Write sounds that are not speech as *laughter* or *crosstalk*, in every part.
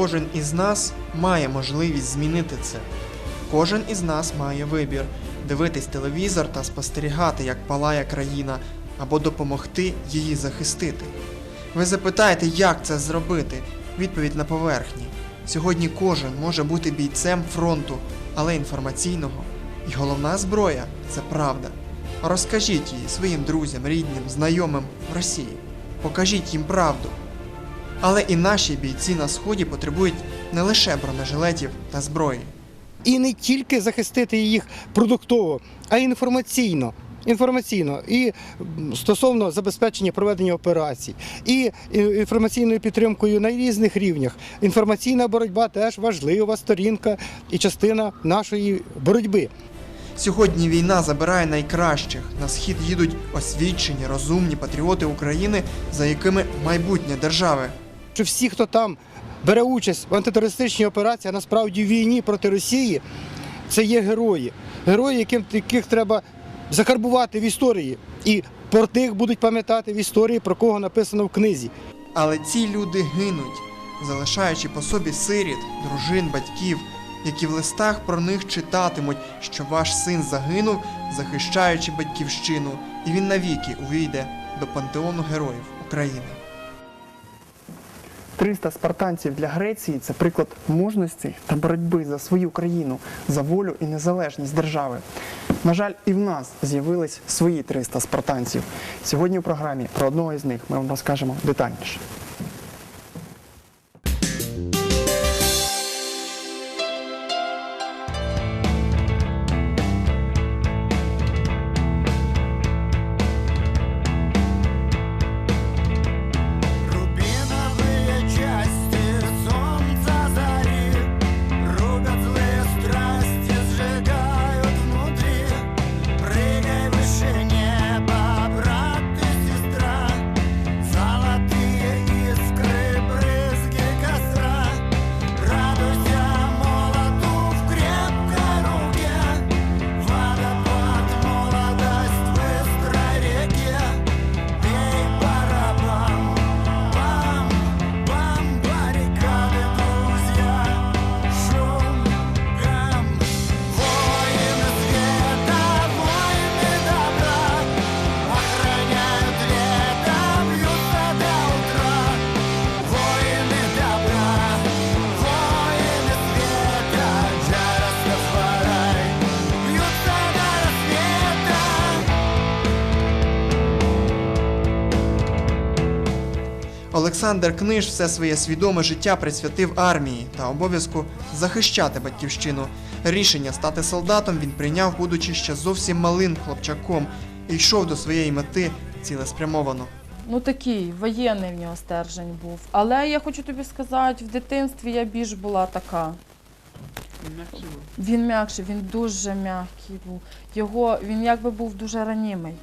кожен із нас має можливість змінити це. Кожен із нас має вибір дивитись телевізор та спостерігати, як палає країна, або допомогти її захистити. Ви запитаєте, як це зробити? Відповідь на поверхні. Сьогодні кожен може бути бійцем фронту, але інформаційного. І головна зброя це правда. Розкажіть її своїм друзям, рідним, знайомим в Росії. Покажіть їм правду. Але і наші бійці на сході потребують не лише бронежилетів та зброї. і не тільки захистити їх продуктово, а й інформаційно. Інформаційно і стосовно забезпечення проведення операцій, і інформаційною підтримкою на різних рівнях. Інформаційна боротьба теж важлива сторінка і частина нашої боротьби. Сьогодні війна забирає найкращих. На схід їдуть освічені, розумні патріоти України, за якими майбутнє держави. Що всі, хто там бере участь в антитерористичній операції, а насправді в війні проти Росії, це є герої. Герої, яким яких треба закарбувати в історії. І про тих будуть пам'ятати в історії, про кого написано в книзі. Але ці люди гинуть, залишаючи по собі сиріт, дружин, батьків, які в листах про них читатимуть, що ваш син загинув, захищаючи батьківщину, і він навіки увійде до пантеону героїв України. 300 спартанців для Греції це приклад мужності та боротьби за свою країну, за волю і незалежність держави. На жаль, і в нас з'явились свої 300 спартанців. Сьогодні в програмі про одного із них ми вам розкажемо детальніше. Олександр Книж все своє свідоме життя присвятив армії та обов'язку захищати батьківщину. Рішення стати солдатом він прийняв, будучи ще зовсім малим хлопчаком, і йшов до своєї мети цілеспрямовано. Ну такий воєнний в нього стержень був. Але я хочу тобі сказати, в дитинстві я більш була така. Він м'якший, він дуже м'який був. Його він якби був дуже ранімий.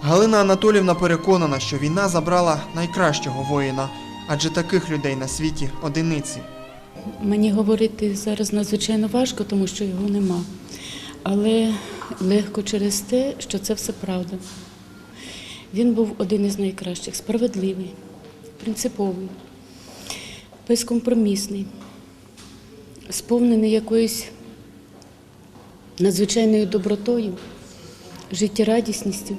Галина Анатолівна переконана, що війна забрала найкращого воїна, адже таких людей на світі одиниці. Мені говорити зараз надзвичайно важко, тому що його нема. Але легко через те, що це все правда. Він був один із найкращих, справедливий, принциповий, безкомпромісний, сповнений якоюсь надзвичайною добротою, життєрадісністю.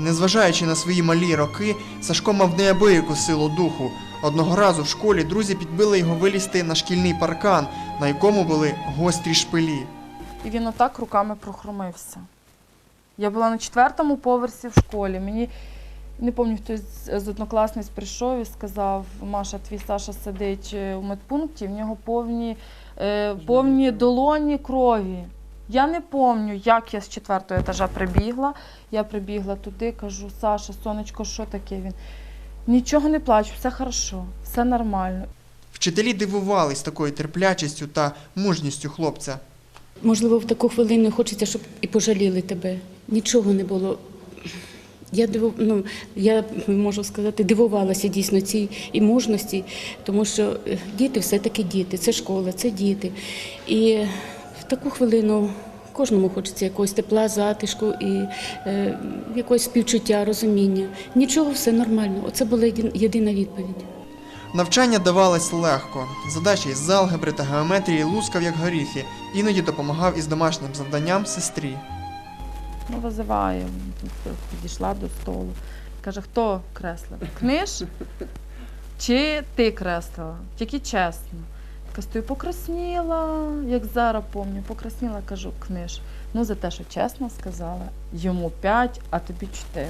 Незважаючи на свої малі роки, Сашко мав неабияку силу духу. Одного разу в школі друзі підбили його вилізти на шкільний паркан, на якому були гострі шпилі. І він отак руками прохромився. Я була на четвертому поверсі в школі. Мені не пам'ятаю, хтось з- однокласниць прийшов і сказав: Маша, твій Саша сидить е, у медпункті, в нього повні, е, повні долоні крові. Я не пам'ятаю, як я з четвертого етажа прибігла. Я прибігла туди, кажу, Саша, сонечко, що таке він? Нічого не плачу, все хорошо, все нормально. Вчителі дивувались такою терплячістю та мужністю хлопця. Можливо, в таку хвилину хочеться, щоб і пожаліли тебе. Нічого не було. Я диву, ну, я можу сказати, дивувалася дійсно цій і мужності, тому що е, діти все-таки діти, це школа, це діти. І таку хвилину кожному хочеться якогось тепла, затишку і е, якогось співчуття, розуміння. Нічого, все нормально. Оце була єдина відповідь. Навчання давалось легко. Задачі із алгебри та геометрії лускав як горіхи, іноді допомагав із домашнім завданням сестрі. Ну, визиває, підійшла до столу. Каже, хто креслив? Книж? Чи ти креслила? Тільки чесно. Я стою, покрасніла, як зараз пам'ятаю, покрасніла, кажу, книж. Ну, за те, що чесно сказала, йому 5, а тобі 4.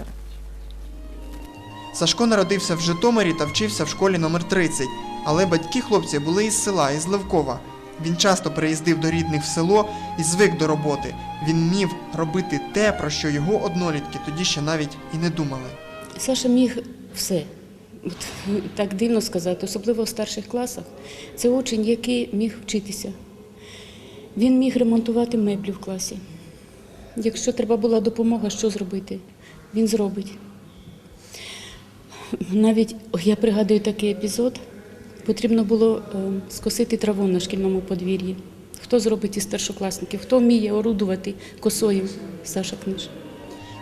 Сашко народився в Житомирі та вчився в школі номер 30, але батьки хлопця були із села, із Левкова. Він часто приїздив до рідних в село і звик до роботи. Він міг робити те, про що його однолітки тоді ще навіть і не думали. Саша міг все. Так дивно сказати, особливо в старших класах. Це учень, який міг вчитися. Він міг ремонтувати меблі в класі. Якщо треба була допомога, що зробити? Він зробить. Навіть я пригадую такий епізод. Потрібно було е, скосити траву на шкільному подвір'ї. Хто зробить із старшокласників? Хто вміє орудувати косою? Саша Книж.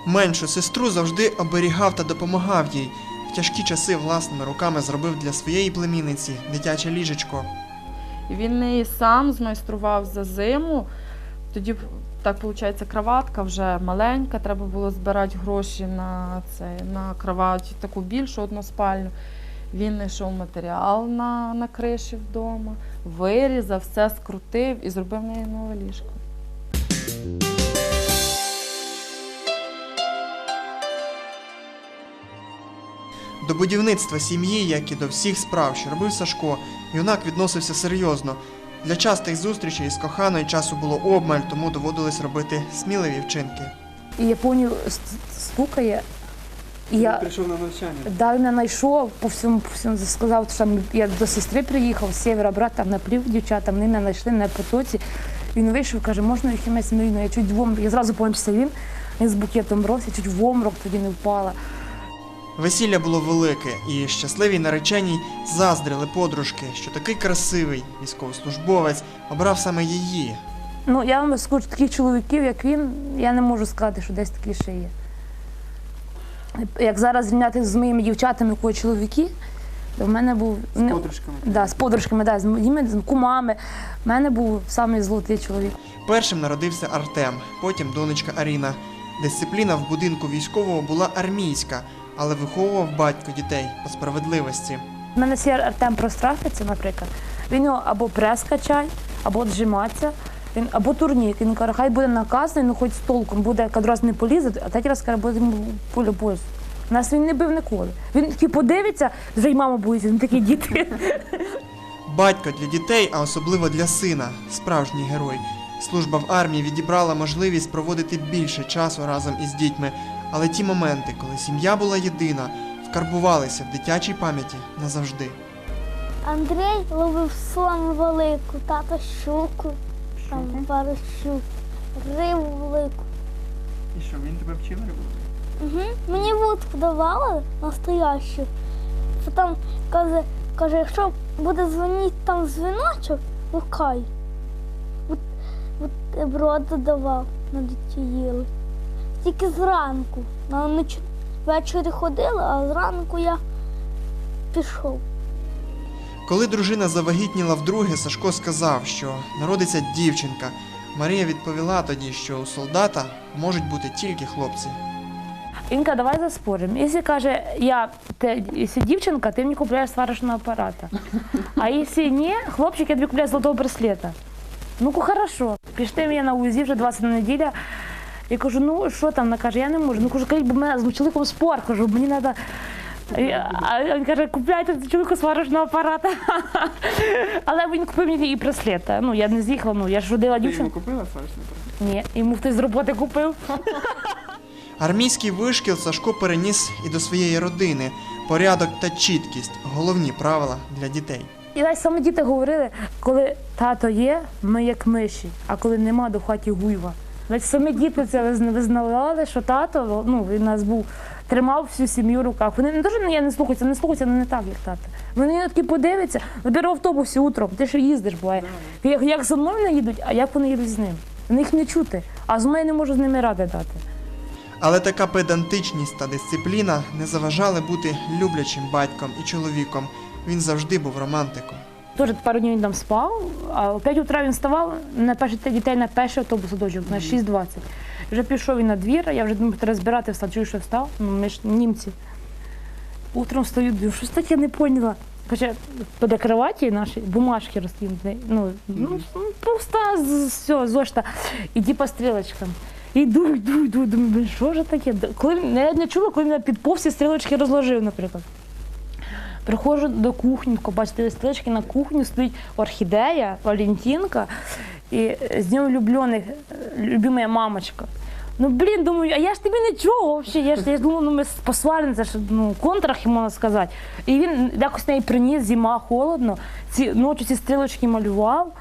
Меншу сестру завжди оберігав та допомагав їй. В тяжкі часи власними руками зробив для своєї племінниці дитяче ліжечко. Він неї сам змайстрував за зиму. Тоді так виходить, кроватка вже маленька, треба було збирати гроші на це, на кровать таку більшу односпальну. Він знайшов матеріал на, на криші вдома, вирізав, все скрутив і зробив неї нове ліжко. До будівництва сім'ї, як і до всіх справ, що робив Сашко, юнак відносився серйозно. Для частих зустрічей із коханою часу було обмаль, тому доводилось робити сміливі вчинки. І я пам'ятаю, стукає. І я Прийшов на навчання. да, він мене знайшов, по всьому, по всьому сказав, що я до сестри приїхав, з севера брат там наплів дівчата, вони мене знайшли на потоці. Він вийшов, каже, можна їх мець мрійно. Я чуть в омрок, я зразу це він, він з букетом брос, я чуть в омрок тоді не впала. Весілля було велике, і щасливій нареченій заздрили подружки, що такий красивий військовослужбовець обрав саме її. Ну, я вам скажу, таких чоловіків, як він, я не можу сказати, що десь такі ще є. Як зараз зрівняти з моїми дівчатами, кого чоловіки, то в мене був. не- Подружками. Да, з подружками, да, з моїми з кумами. У мене був самий золотий чоловік. Першим народився Артем, потім донечка Аріна. Дисципліна в будинку військового була армійська, але виховував батько дітей по справедливості. У мене сір Артем прострафиться, наприклад. Він його або прес качає, або отжиматися, він, або турнік. Він каже, хай буде наказаний, ну хоч з толком буде, раз не полізе, а третій раз каже, буде йому поле. Нас він не бив ніколи. Він такий подивиться, вже й мама боїться, він такі діти. Батько для дітей, а особливо для сина, справжній герой. Служба в армії відібрала можливість проводити більше часу разом із дітьми, але ті моменти, коли сім'я була єдина, вкарбувалися в дитячій пам'яті назавжди. Андрій ловив слон велику, тато щуку, там пару щук, рибу велику. І що, він тебе вчив рибу? Угу. Мені вудку давали настоящу. Потім каже, каже, якщо буде дзвонити там дзвіночок, лукай. От, от броду давав на дитя їли. Тільки зранку. На ввечері ходили, а зранку я пішов. Коли дружина завагітніла вдруге, Сашко сказав, що народиться дівчинка. Марія відповіла тоді, що у солдата можуть бути тільки хлопці. Він каже, давай заспоримо. Якщо каже, я те, якщо дівчинка, ти мені купляєш сварочного апарата. А якщо ні, хлопчик, я тобі купляю золотого браслета. Ну, хорошо. Пішли мені на УЗІ вже 20 неділя. Я кажу, ну що там? Вона каже, я не можу. Ну кажу, кажіть, бо в мене з чоловіком спор, кажу, мені треба. А він каже, купляйте чоловіку сварочного апарата. *laughs* Але він купив мені і браслета. Ну, я не з'їхала, ну я ж родила дівчинку. купила фаршний Ні, йому хтось з роботи купив. *laughs* Армійський вишкіл Сашко переніс і до своєї родини. Порядок та чіткість головні правила для дітей. І навіть саме діти говорили, коли тато є, ми як миші, а коли нема, до хаті гуйва. Навіть самі діти це визнавали, що тато ну, він нас був, тримав всю сім'ю в руках. Вони не дуже я не слухаються, не слухаються, але не так, як тато. Вони такі подивляться, наберу в автобусі утром, ти ж їздиш, буває. Як, як за мною не їдуть, а як вони їдуть з ним? Вони їх не чути, а з мною не можу з ними ради дати. Але така педантичність та дисципліна не заважали бути люблячим батьком і чоловіком. Він завжди був романтиком. Теж пару днів він там спав, а о 5 утра він вставав на перший дітей на перший автобус садочок на 6.20. Вже пішов він на двір, я вже думаю, треба збирати встав, чую, що встав, ну ми ж німці. Утром встаю, думаю, щось таке не поняла. Хоча біля кроваті наші бумажки розкинуті, ну, ну пуста, все, зошта. Іди по стрілочкам. Іду, йду, йду, думаю, що ж таке? Коли я не чула, коли мене під повсі стрілочки розложив, наприклад. Приходжу до кухні, побачите листочки, на кухні стоїть орхідея, Валентинка і з ним влюблених, любимая мамочка. Ну блін, думаю, а я ж тобі нічого взагалі. Я ж я думала, ну ми посваримося, що ну, контрах можна сказати. І він якось неї приніс, зима, холодно. Ці ночі ці стрілочки малював.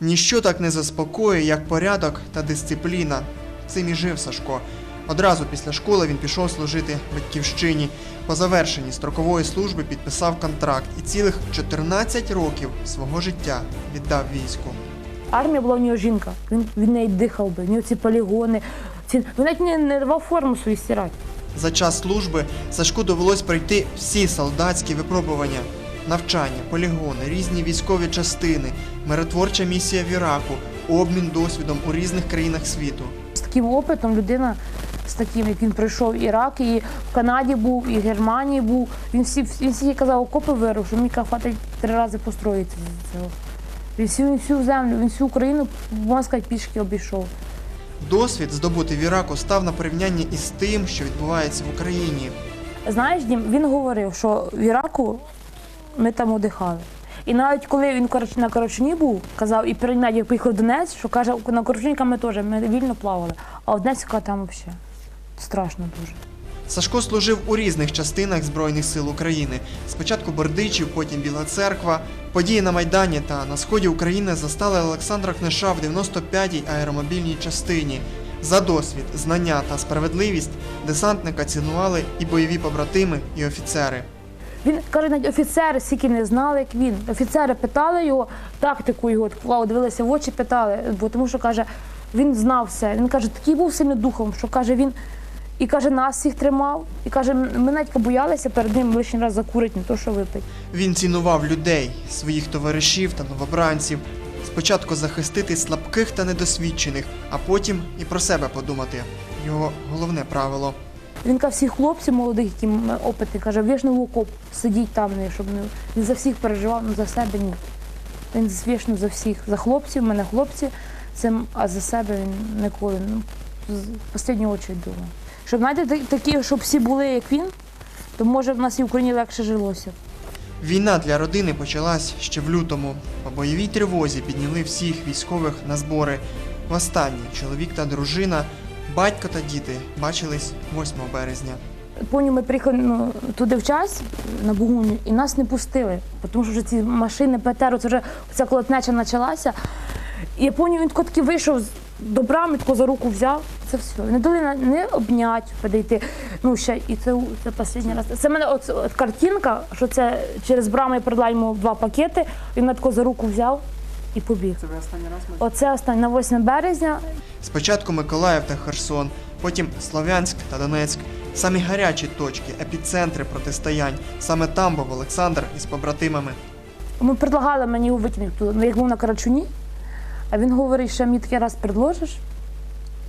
Ніщо так не заспокоює, як порядок та дисципліна. Цим і жив Сашко. Одразу після школи він пішов служити батьківщині. По завершенні строкової служби підписав контракт і цілих 14 років свого життя віддав війську. Армія була в нього жінка. Він від неї дихав би, в нього ці полігони. Ці... Він навіть не, не рвав форму свою стирати. За час служби Сашку довелось пройти всі солдатські випробування: навчання, полігони, різні військові частини, миротворча місія в Іраку, обмін досвідом у різних країнах світу. З таким опитом людина з таким, як він пройшов Ірак, і в Канаді був, і в Германії був. Він всі, він всі казав, окопи вирив, що мені хватить три рази построїти цього. Він всю, він всю землю, він всю Україну, можна сказати, пішки обійшов. Досвід, здобутий в Іраку, став на порівнянні із тим, що відбувається в Україні. Знаєш, Дім, він говорив, що в Іраку ми там одихали. І навіть коли він на Корочуні був, казав, і перед як поїхав в Донець, що каже, на Корочуні ми теж ми вільно плавали, а в Донецьку там взагалі страшно дуже. Сашко служив у різних частинах Збройних сил України. Спочатку Бердичів, потім Біла Церква. Події на Майдані та на сході України застали Олександра Книша в 95-й аеромобільній частині. За досвід, знання та справедливість десантника цінували і бойові побратими, і офіцери. Він каже, навіть офіцери стільки не знали, як він. Офіцери питали його, тактику його, клав, дивилися в очі, питали, бо тому що каже, він знав все. Він каже, такий був сильним духом, що каже, він і каже, нас всіх тримав. І каже, ми навіть побоялися перед ним лишній раз закурити, не то що випить. Він цінував людей, своїх товаришів та новобранців. Спочатку захистити слабких та недосвідчених, а потім і про себе подумати. Його головне правило. Він каже, всіх хлопців молодих, які опитні, каже, ви ж не в окоп, сидіть там, щоб не він за всіх переживав, ну за себе ні. Він звісно за всіх. За хлопців, мене хлопці, це, а за себе він ніколи. Ну, в останню очередь думав. Щоб знаєте, такі, щоб всі були, як він, то може в нас і в Україні легше жилося. Війна для родини почалась ще в лютому. По бойовій тривозі підняли всіх військових на збори. Востаннє чоловік та дружина, батько та діти бачились 8 березня. Потім ми приїхали ну, туди в час на Бугуню, і нас не пустили, тому що вже ці машини ПТР, це вже ця колотнеча почалася. І я пам'ятаю, він тако таки вийшов до брами, тако за руку взяв. Це все. Не дали не обняти, підійти. Ну ще і це, це останній раз. Це в мене от, от картинка, що це через браму я продала йому два пакети. Він мене тако за руку взяв і побіг. Це останній раз Оце останнє на 8 березня. Спочатку Миколаїв та Херсон, потім Слов'янськ та Донецьк. Самі гарячі точки, епіцентри протистоянь. Саме там був Олександр із побратимами. Ми предлагали мені його витягнути ну, як був на Карачуні, а він говорить, що мені такий раз предложиш,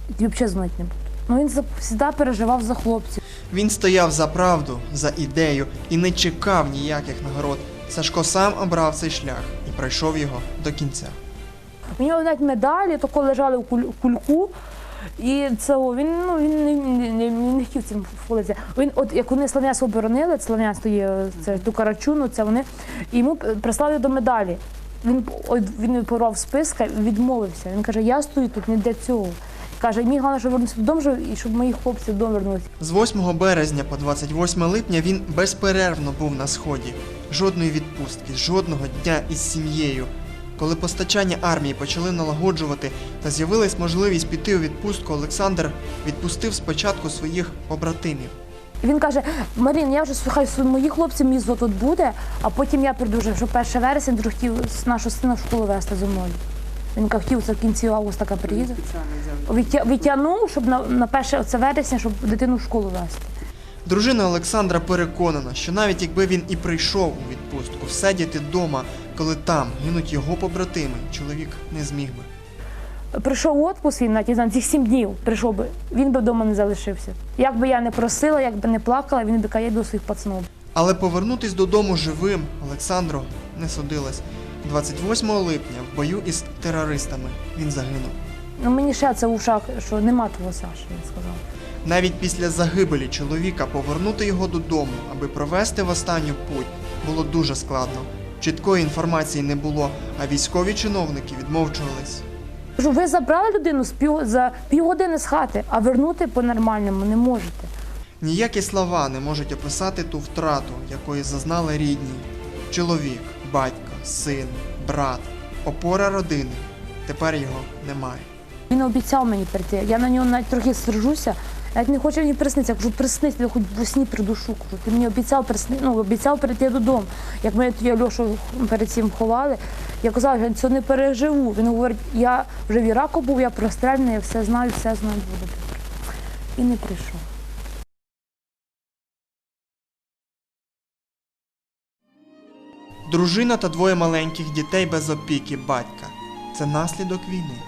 і тобі взагалі знати не буду. Ну він завжди переживав за хлопців. Він стояв за правду, за ідею і не чекав ніяких нагород. Сашко сам обрав цей шлях пройшов його до кінця. У нього навіть медалі тако лежали в куль- кульку. І це він ну він не, не, не, не хотів цим хвалитися. Він, от як вони Слав'янськ оборонили, Слав'янськ є це ту карачуну, це вони йому прислали до медалі. Він він порвав списка, відмовився. Він каже: Я стою тут не для цього. Каже, мені головне, щоб вернувся додому, і щоб мої хлопці додому вернулися. З 8 березня по 28 липня він безперервно був на сході. Жодної відпустки, жодного дня із сім'єю. Коли постачання армії почали налагоджувати та з'явилась можливість піти у відпустку, Олександр відпустив спочатку своїх побратимів. Він каже: Марін, я вже слухай, мої хлопці мізо тут буде, а потім я прийду вже, що 1 вересня дуже хотів нашу сина в школу вести зі мною. Він хотів це в кінці августа приїде. Витя- Витягнув, щоб на, на перше це вересня, щоб дитину в школу вести. Дружина Олександра переконана, що навіть якби він і прийшов у відпустку, всидіти вдома, коли там гинуть його побратими, чоловік не зміг би. Прийшов отпуск він на ті на цих сім днів, прийшов би, він би вдома не залишився. Як би я не просила, як би не плакала, він би каже, до своїх пацанов. Але повернутись додому живим Олександру не судилось. 28 липня в бою із терористами він загинув. Ну мені ще це в ушах, що нема твого Саші, він сказав. Навіть після загибелі чоловіка повернути його додому, аби провести в останню путь, було дуже складно. Чіткої інформації не було, а військові чиновники відмовчувались. Ви забрали людину з пів, за півгодини з хати, а вернути по-нормальному не можете. Ніякі слова не можуть описати ту втрату, якої зазнали рідні. Чоловік, батько, син, брат, опора родини. Тепер його немає. Він обіцяв мені прийти. Я на нього навіть трохи сержуся. Навіть не хочу мені приснитися. Я кажу, приснись, я хоч в сні придушу. Кажу, ти мені обіцяв присни... ну, обіцяв прийти додому. Як ми тоді Льошу перед цим ховали, я казала, що я це не переживу. Він говорить, я вже в Іраку був, я прострельний, я все знаю, все знаю буде. І не прийшов. Дружина та двоє маленьких дітей без опіки батька це наслідок війни.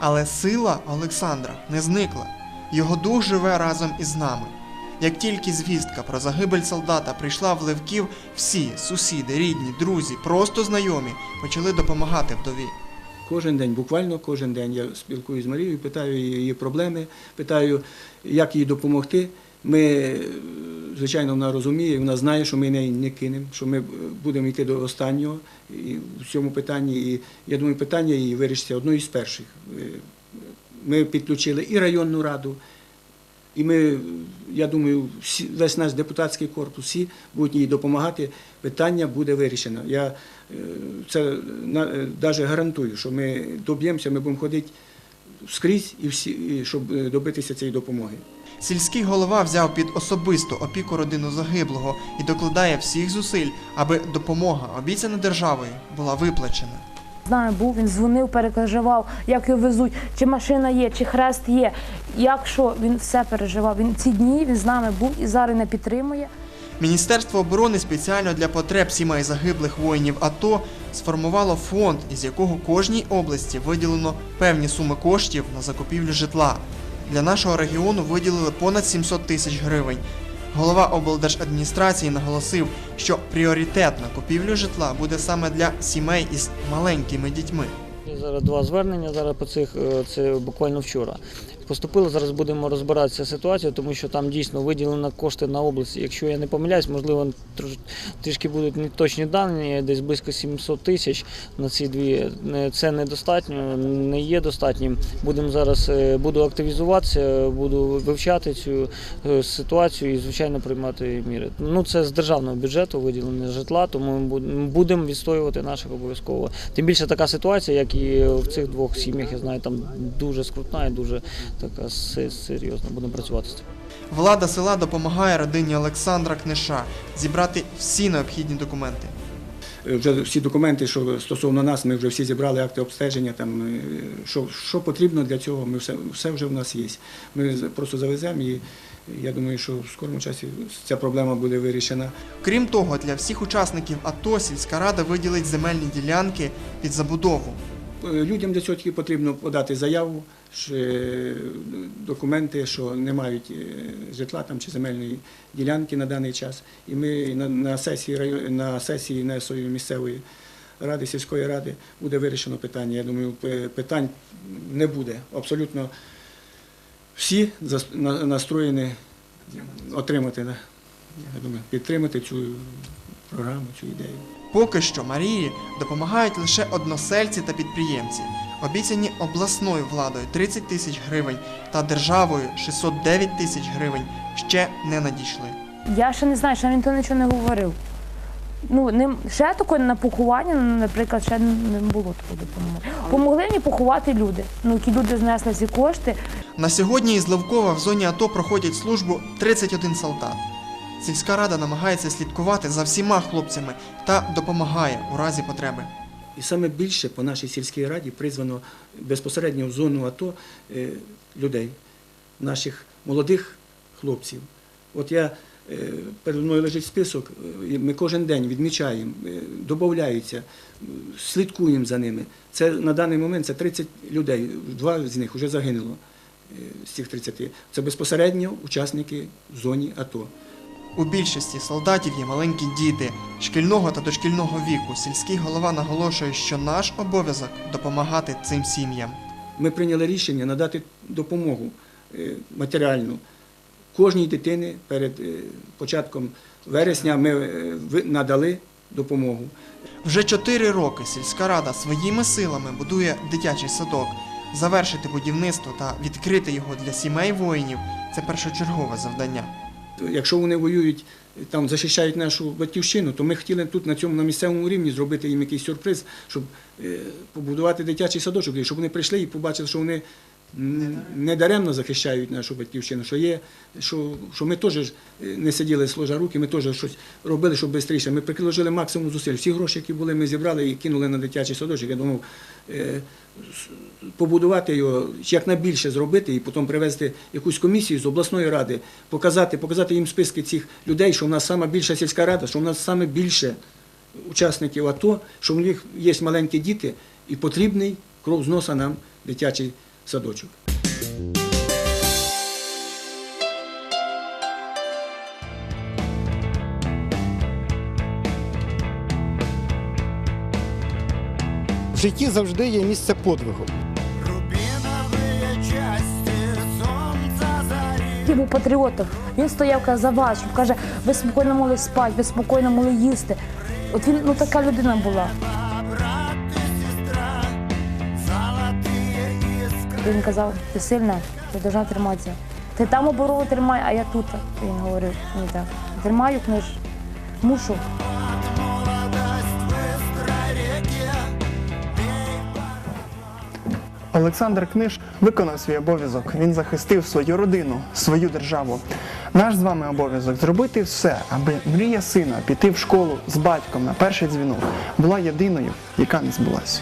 Але сила Олександра не зникла. Його дух живе разом із нами. Як тільки звістка про загибель солдата прийшла в Левків, всі сусіди, рідні, друзі, просто знайомі почали допомагати вдові. Кожен день, буквально кожен день я спілкуюся з Марією, питаю її проблеми, питаю, як їй допомогти. Ми, звичайно, вона розуміє, вона знає, що ми неї не кинемо, що ми будемо йти до останнього і в цьому питанні. І я думаю, питання її вирішиться одною з перших. Е, Ми підключили і районну раду, і ми, я думаю, всі, весь наш депутатський корпус, всі будуть їй допомагати. Питання буде вирішено. Я е, це навіть гарантую, що ми доб'ємося, ми будемо ходити скрізь, і всі, щоб е, добитися цієї допомоги. Сільський голова взяв під особисту опіку родину загиблого і докладає всіх зусиль, аби допомога, обіцяна державою, була виплачена. З нами був, він дзвонив, переживав, як його везуть, чи машина є, чи хрест є. Як що, він все переживав. Він ці дні він з нами був і зараз не підтримує. Міністерство оборони спеціально для потреб сімей загиблих воїнів АТО сформувало фонд, із якого кожній області виділено певні суми коштів на закупівлю житла. Для нашого регіону виділили понад 700 тисяч гривень. Голова облдержадміністрації наголосив, що пріоритет на купівлю житла буде саме для сімей із маленькими дітьми. Зараз два звернення зараз по цих е, це буквально вчора. Поступили зараз будемо розбиратися з ситуацією, тому що там дійсно виділено кошти на області. Якщо я не помиляюсь, можливо трішки будуть неточні дані, десь близько 700 тисяч на ці дві. Це недостатньо, не є достатнім. Будемо зараз е, буду активізуватися, буду вивчати цю е, ситуацію і звичайно приймати міри. Ну це з державного бюджету виділення житла, тому ми буд- будемо відстоювати наших обов'язково. Тим більше така ситуація, як і в цих двох сім'ях, я знаю, там дуже скрутна і дуже така се- серйозна. Будемо працювати з цим. Влада села допомагає родині Олександра Книша зібрати всі необхідні документи. Е, Вже всі документи, що стосовно нас, ми вже всі зібрали акти обстеження. Там е, що, що потрібно для цього, ми все, все вже в нас є. Ми просто завеземо і я думаю, що в скорому часі ця проблема буде вирішена. Крім того, для всіх учасників АТО сільська рада виділить земельні ділянки під забудову. Е, Людям для цього потрібно подати заяву, е, документи, що не мають е, житла там чи земельної ділянки на даний час. І ми на, сесії на сесії нашої місцевої ради, сільської ради буде вирішено питання. Я думаю, питань не буде. Абсолютно всі настроєні отримати, я думаю, підтримати цю програму, цю ідею. Поки що Марії допомагають лише односельці та підприємці. Обіцяні обласною владою 30 тисяч гривень та державою 609 тисяч гривень ще не надійшли. Я ще не знаю, ще ніхто нічого не говорив. Ну, ним, ще такої на поховання, ну, наприклад, ще не було такої допомоги. Помогли мені поховати люди. Ну, які люди знесли ці кошти. На сьогодні із Левкова в зоні АТО проходять службу 31 солдат. Сільська рада намагається слідкувати за всіма хлопцями та допомагає у разі потреби. І саме більше по нашій сільській раді призвано безпосередньо в зону АТО е, людей, наших молодих хлопців. От я е, перед мною лежить список, е, ми кожен день відмічаємо, додаються, слідкуємо за ними. Це на даний момент це 30 людей, два з них вже загинуло з цих 30. Це безпосередньо учасники в зоні АТО. У більшості солдатів є маленькі діти шкільного та дошкільного віку. Сільський голова наголошує, що наш обов'язок допомагати цим сім'ям. Ми прийняли рішення надати допомогу е, матеріальну кожній дитині перед е, початком вересня. Ми е, надали допомогу. Вже чотири роки сільська рада своїми силами будує дитячий садок. Завершити будівництво та відкрити його для сімей воїнів це першочергове завдання. Якщо вони воюють, там захищають нашу батьківщину, то ми хотіли тут на цьому на місцевому рівні зробити їм якийсь сюрприз, щоб е, побудувати дитячий садочок, щоб вони прийшли і побачили, що вони не даремно захищають нашу батьківщину, що є, що, що ми теж не сиділи сложа руки, ми теж щось робили, щоб швидше. Ми приложили максимум зусиль. Всі гроші, які були, ми зібрали і кинули на дитячий садочок. Я думав, е, побудувати його, як найбільше зробити і потім привезти якусь комісію з обласної ради, показати, показати їм списки цих людей, що в нас саме більша сільська рада, що в нас саме більше учасників АТО, що в них є маленькі діти і потрібний кров з носа нам дитячий садочок. В житті завжди є місце подвигу. Рубиновые части солнца зари Він був патріотом. Він стояв каже, за вас, щоб каже, ви спокійно могли спати, ви спокійно могли їсти. От він ну така людина була. брат и сестра Золотые искры Він казав, ти сильна, ти повинна триматися. Ти там оборону тримай, а я тут. Він говорив мені так. Тримаю книж, мушу. Олександр Книж виконав свій обов'язок. Він захистив свою родину, свою державу. Наш з вами обов'язок зробити все, аби мрія сина піти в школу з батьком на перший дзвінок була єдиною, яка не збулася.